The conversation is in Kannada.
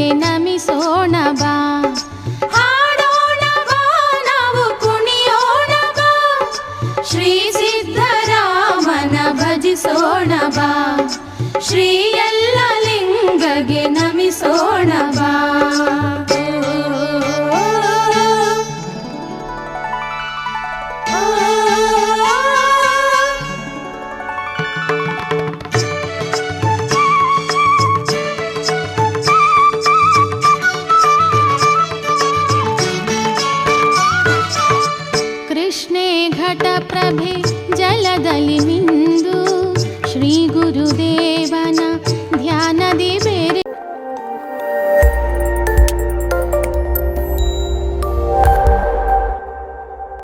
ನಿನಗೆ ನಮಿಸೋಣ ಬಾ. ಹಾಡೋಣ ಬಾ, ನಾವು ಕುಣಿಯೋಣ ಬಾ. ಶ್ರೀ ಸಿದ್ಧರಾಮನ ಭಜಿಸೋಣ ಬಾ. ಶ್ರೀ ಎಲ್ಲ ಲಿಂಗಗೆ ನಮಿಸೋಣ प्राभे जाला